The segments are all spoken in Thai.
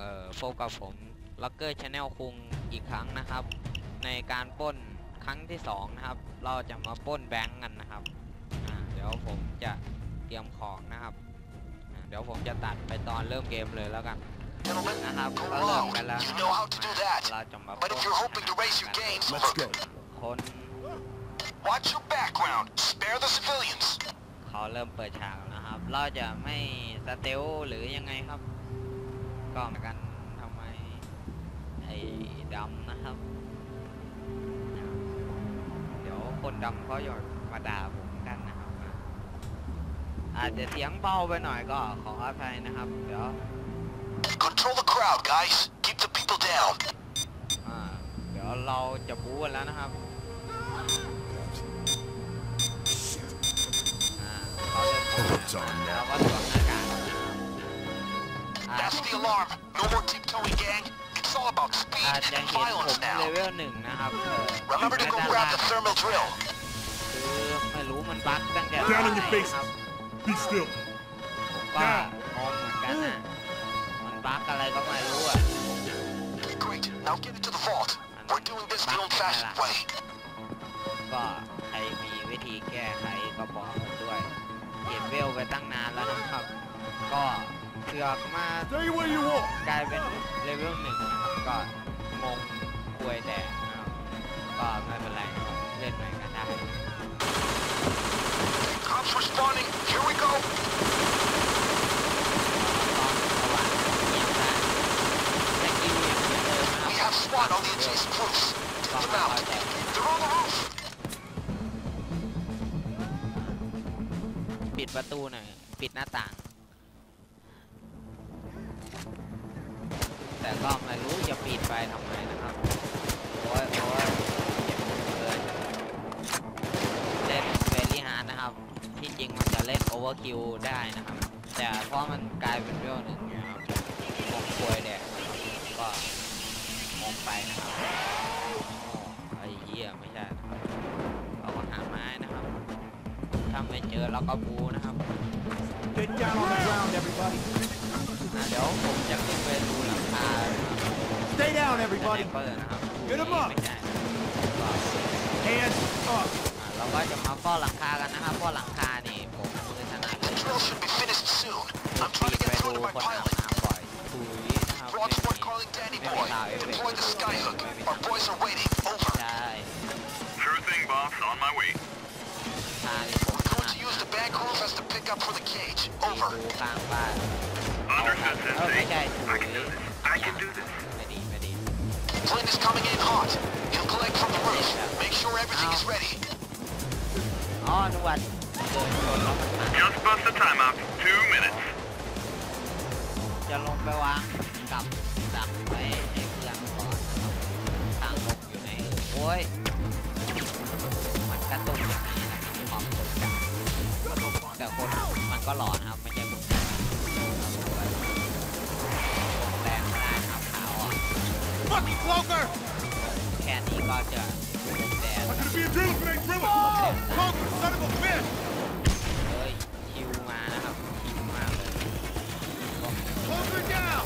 เอ่อพบกับผมล็อกเกอร์ชาแนลคุงอีกครั้งนะครับ ในการปล้นครั้งที่สองนะครับ เราจะมาปล้นแบงก์กันนะครับอ่าเดี๋ยวผมจะเตรียมของนะครับอ่าเดี๋ยวผมจะตัดไปตอนเริ่มเกมเลยแล้วกัน Gentlemen, นะครับ go ก็เริ่ม alone. กันแล้ว You know how to do that. เราจะมาป But ล้น if you're hoping to raise your gains, Let's look, go. คน watch your background. Spare the civilians. เขาเริ่มเปิดฉากแล้วนะครับ เราจะไม่สเตลหรือยังไงครับ ก็เหมือนกันทำไมไอ้ดำนะครับ เดี๋ยวคนดำเขาหยดมาด่าผมกันนะครับ อาจจะเสียงเบาไปหน่อยก็ขออภัยนะครับ เดี๋ยว Control the crowd, guys. Keep the people down. อ่าเดี๋ยวเราจะบู๊กันแล้วนะครับอ่าเขาเริ่มเข้ามา Hold on เรา now. ก็สวมหน้ากากอ่า That's the alarm. No more tiptoeing, gang. It's all about อาจ speed จะ and เห็นผม violence เล now. เวลหนึ่งนะครับเออ Remember to go ด้าน grab ล่าง the thermal drill. คือไม่รู้มันบั๊กตั้งแต่ Down on ไหน your face. นะครับ Be still. ผมก็งงเหมือนกันนะมันบั๊กอะไรก็ไม่รู้อะ Great. Now get into the vault. We're doing this the old-fashioned way. ก็ใครมีวิธีแก้ไขก็บอกผมด้วย เก็บเวลไปตั้งนานแล้วนะครับ ก็ เสือกมา Stay where you are. กลายเป็นเลเวลหนึ่งนะครับก็งงควยแดกนะครับก็ไม่เป็นไรนะครับเล่นใหม่กันได้ Cops responding. Here we go. ต้องระวังเงียบได้สกิลอย่างเหมือนเดิมนะ We ครับ have SWAT on the adjacent roofs. ก็ Take ไม่ them ค่อย out. แต่ They're on the roof. ปิดประตูหน่อยปิดหน้าต่าง ต่ก็ไม่รู้จะปิดไปทำไมนะครับโอ้ยโอ้ยเจ็บเกินเล่นเฟรี่ฮาร์ดนะครับ ที่จริงมันจะเล่นโอเวอร์คิวได้นะครับ แต่เพราะมันกลายเป็นเวลหนึ่งนี่ยครับมองควยแดกก็มองไปนะครับโอ้ไอ้เหี้ยไม่ใช่เราก็หาไม้นะครับ ถ้าไม่เจอเราก็บูนะครับ Get down on the ground, everybody. เดี๋ยว Stay down, สไน everybody. เปอร์นะครับ Get 'em up ไม่ใช่ก็ Hands up. อะเราก็จะมาเฝ้าหลังคากันนะครับเพราะหลังคานี่ผมมือถนัดเล The ย drill should be finished soon. I'm ปี trying น to ไป get ดู through to my คนอาบ pilot. น้ำบ่อยถุยนะครับ Broad ไม่ squad มี calling Danny ไม่มี Boy. ข่าวเอฟเฟก Deploy the skyhook. Our boys are waiting. Over. ใช่ Sure thing, boss. On my way. คานี่ผมถ Going นัด to use the bank roof as the pickup for the cage. ตี Over. ดูข้างบ้าน Understood, เออไม่ Sensei. ใช่ถุ I ย can do this. I can do this. ไม่ดีไม่ดี Plane is coming in hot. He'll collect from the roof. Make sure everything is ready. อ๋อนกวัดเดินชนแล้วมันมา Just bust the timeout. Two minutes. จะลงไปวางกับดักไว้ให้เพื่อนก่อนนะครับทางลงอยู่ในเออโอ้ยมันกระตุกอย่างนี้นะครับความกดดันแต่คนมันก็หลอนนะครับไม่ใช่ผมนะครับ Fuck Cloaker. แค่นี้ก็จะแดด I'm gonna be a drill grenade driller. Cloaker, son of a bitch. เฮ้ยคิวมานะครับคิวมากเลย Cloaker down.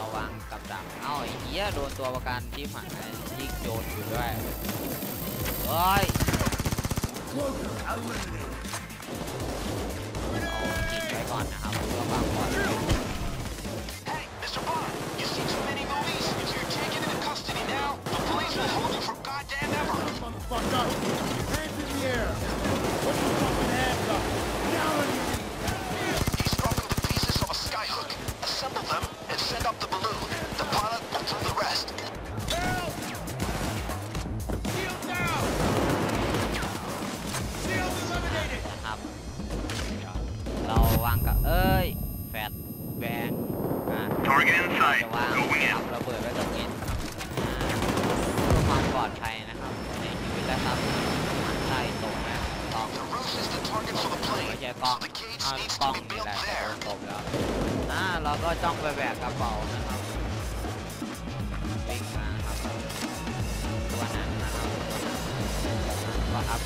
ระวังกับดักเอ้าไอ้เหี้ยโดนตัวประกันที่หมายยิงโจรอยู่ด้วยเฮ้ย Cloaker eliminated. เอาจิตไว้ก่อนนะครับเพื่อความปลอดภัย Hands in the air. Put your fucking hands up. Knees. He's dropping the pieces of a skyhook. Assemble them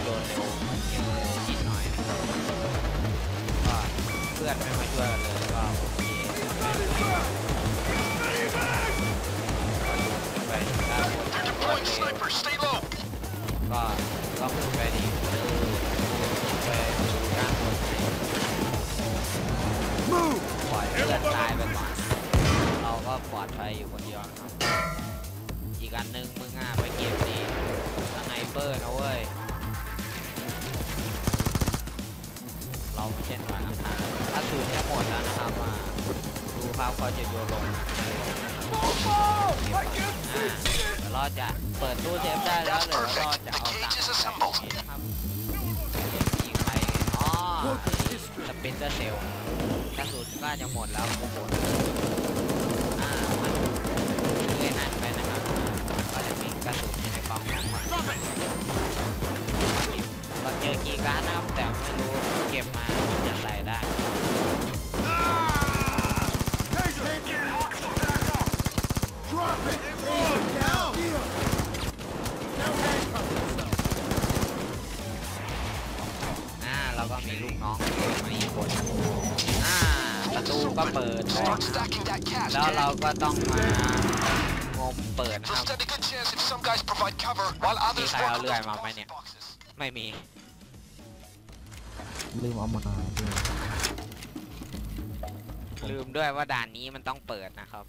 ก็อัพโหลดเร็วนิดหน่อยนะครับก็เพื่อนไม่มาช่วยเลยก็โอเคไปด้านบนก็ก็ขึ้นไปดีไปด้านบนปล่อยเพื่อนตายไปก่อนเราก็ปลอดภัยอยู่คนเดียวนะครับอีกอันหนึ่งมึงอะไปเก็บดีสไนเปอร์นะเว้ย เราไม่ใช่น่วยทำงานถ้าสูญเนี่หมดแล้วนะครับมาดูครับเขาจะโยนลงอ่าเดี๋ยวเราจะเปิดตู้เซฟได้แล้วเดี๋ยวเราจะเอาตังค์ไปตรงนี้นะครับเก็บยิงไปอ๋อสปินเตอร์เซลกระสุนก็จะหมดแล้วโอ้โหอ่ามันเลยนั่นไปนะครับก็จะมีกระสุนอยู่ในกล่องของมันเรา อกีย์การ์ดนะครับแต่ไม่รู้เก็บมาจะใส่ได้ Drop it! Taser down! Deal! Now handcuff yourself. อ่าเราก็มีลูกน้องมาอีกคนอ่าประตูก็เปิดแล้ว Start stacking that cash. แล้ว kid. เราก็ต้องมางมเปิดนะ We'll ครับ stand a good chance if some guys provide cover while others Di kaya work on lugar, those mamaya niya. deposit boxes. ไม่มี ลืมเอามาด้วยลืมด้วยว่าด่านนี้มันต้องเปิดนะครับ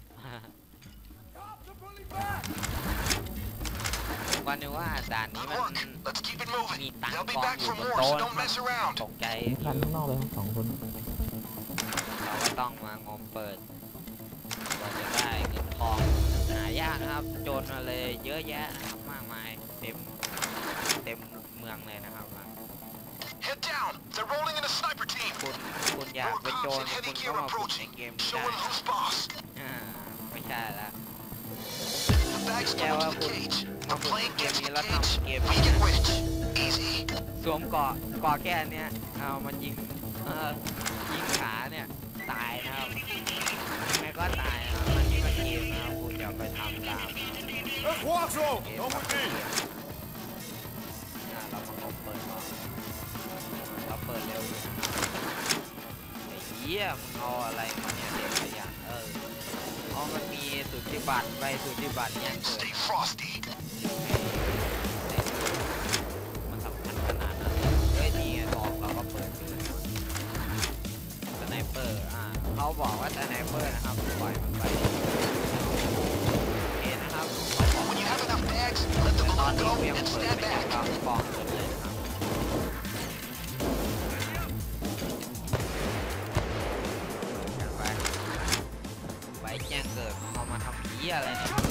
ผมก็นึกว่าด่านนี้ Good มัน work. Let's keep it มี moving. ตัง They'll ค์ be กอง back อยู่ for บน more, โต๊ะ so don't mess around. ตกใจมีคันข้างนอกเลยทั้งสองคนเราก็ต้องมางมเปิดกว่าจะได้เงินทองหายากนะครับ โจรมาเลยเยอะแยะนะครับมากมายเต็มเต็มเมืองเลยนะครับ Head down. They're rolling in a sniper team. คุณคุณอยาก More เป็นโจร cops in คุ heavy ณก็ gear มาฝึกใน approaching. เกมนี้ Show ได้ them who's boss. อ่าไม่ใช่ละ The bags go Yeah, into well, the คุณ cage. มา The ฝึก plane เกม gets นี้ the แล้ว cage. ทำเกม We get rich. Easy. สวมเกาะเกาะแค่เนี้ยเอามันยิงเออยิงขาเนี่ยตายนะครับยังไงก็ตายนะครับมันนี่มันเกมนะครับคุณอย่าไปทำตามนะครับ Let's walk through! เกม Come มัน with เก me! มอ่าเรามางมเปิดก่อนเราเปิดเร็วไอ้เหี้ยมึงเอาอะไรมาเนี่ยเด็กขยันเออเอามันมีสุทธิบัตรไปสุทธิบัตรเนี่ยเกิด Stay frosty. ม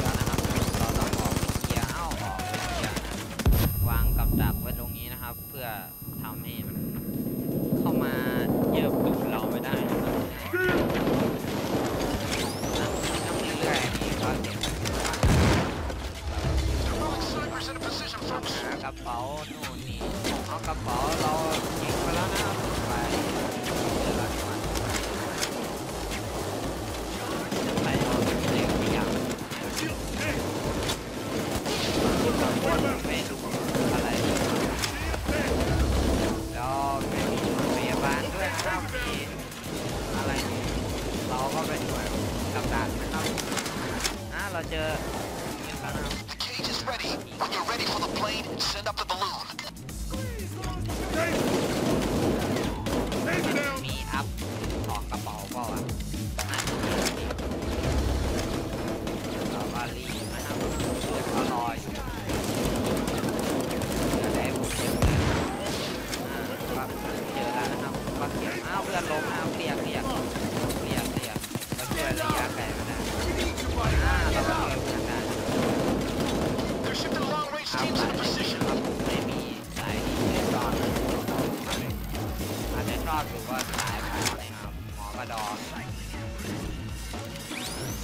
อาจจะชอบหรือว่าสายหมอนะครับหมอกระดอ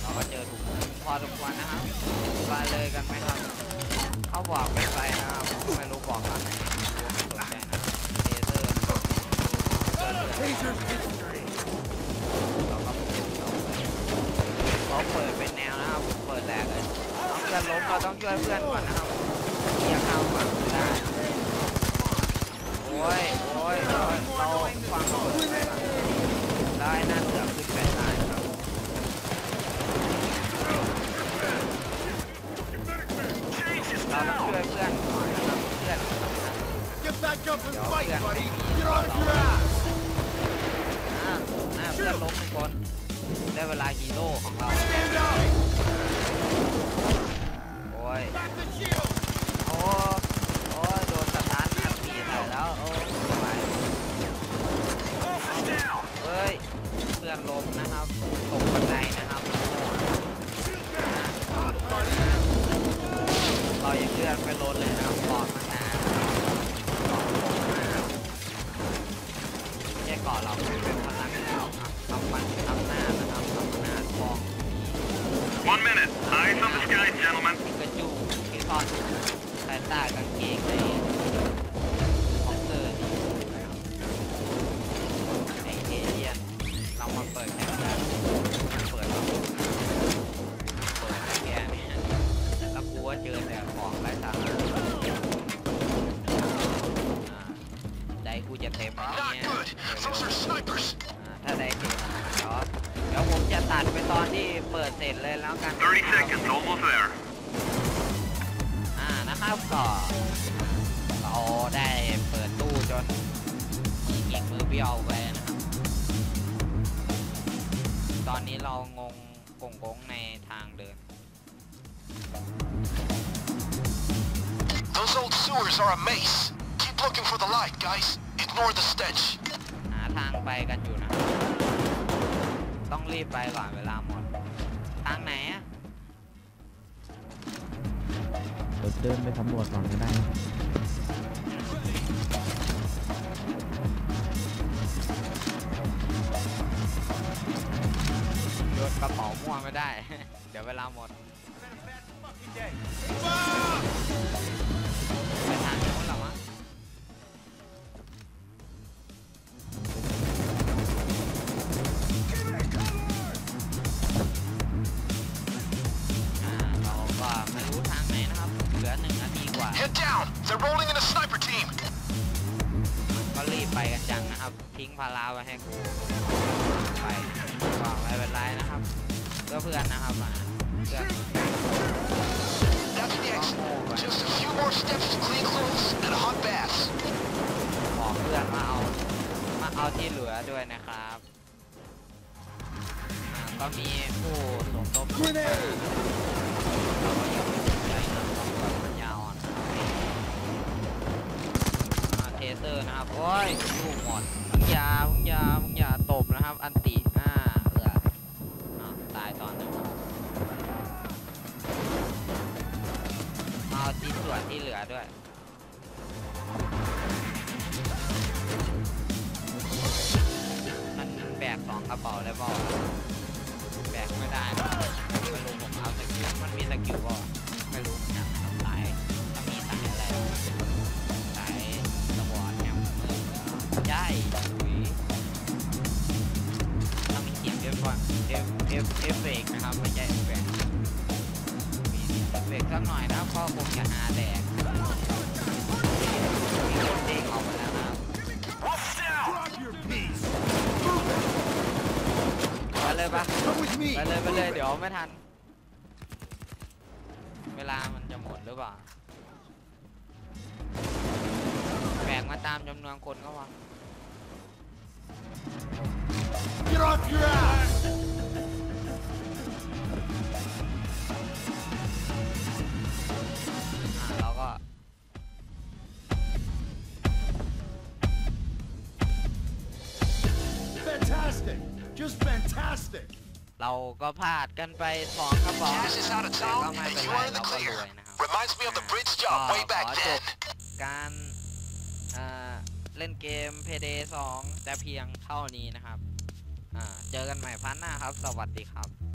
เราก็เจอถูกพอสมควรนะครับไปเลยกันไหมครับ เขาบอกเป็นไปนะครับไม่รู้บอกอะไรไม่รู้ไม่สนใจนะเลเซอร์เจอเลือด Taser's history! เราก็เก็บเราไปเขาเปิดเป็นแนวนะครับ เปิดแรกเลยเอาเพื่อนล้มเราต้องช่วยเพื่อนก่อนนะครับเรียก เข้าฝั่งได้นั่นเกือบขึ้นแปดล้านครับเราต้องช่วยเพื่อนนะครับเพื่อน Get back up and fight, buddy! Get out of your ass! อ่าอ่าเพื่อนล้มหนึ่งคนได้เวลาฮีโร่ของเรา Stand up! โอ้ย Back the shield! ซ่อนใต้ใต้กางเกงในของเธอนี่ไอเอเลียนเรามาเปิดแข่งกันเปิดเราเปิดให้แกเนี่แล้วกูว่าเจอแต่ของไร้สาระอ่าใจกูจะเต็มอัน Not เนี้ยถ้าได้เต็มเดี๋ยวเดี๋ยวผมจะตัดไปตอนที่เปิดเสร็จเลยแล้วกัน30 seconds, almost there. นะครับก็เราได้เปิดตู้จนมือหงิกมือเบี้ยวไปนะครับ ตอนนี้เรางงกงกงในทางเดิน Those old sewers are a maze. Keep looking for the light, guys. Ignore the stench. หาทางไปกันอยู่นะ ต้องรีบไปก่อนเวลาหมด ทางไหนอะ ยวเดินไปสำรวจก่อนก็ได้นะโยนกระเป๋ามั่วไม่ได้ เดี๋ยวเวลาหมด They're rolling in a sniper team. ก็รีบไปกันจังนะครับ ทิ้งพาราไว้ให้กูไปก็ไม่เป็นไรนะครับเพื่อเพื่อนนะครับอะเพื่อน That's the exit. Just a few more steps to clean clothes and a hot bath. บอกเพื่อนมาเอามาเอาที่เหลือด้วยนะครับอ่าก็มีผู้สมทบ เทเซอร์นะครับ โอ้ยลูกหมดมึงอย่ามึงอย่ามึงอย่าตบนะครับ อันติอ่าเอออ้าวตายตอนนั้เอาที่ส่วนที่เหลือด้วยมันแบกสองกระเป๋าได้เปล่าว จะหาแดกมีคนเด้งออกมาแล้วครับไปเลยปะไปเลยไปเลยเดี๋ยวไม่ทัน เวลามันจะหมดหรือเปล่าแบ่งมาตามจำนวนคนก็พอ Get off your ass! เราก็พลาดกันไปสองกระบอก Gas is out of แต่ก็ town ไม่ and เป็น you ไร are in เรา the ก็ร clear. วยนะครับ Reminds me of the bridge ก็ job way ข back อจ then. บการเอ่อเล่นเกม Payday 2แต่เพียงเท่านี้นะครับอ่าเจอกันใหม่พันหน้าครับ สวัสดีครับ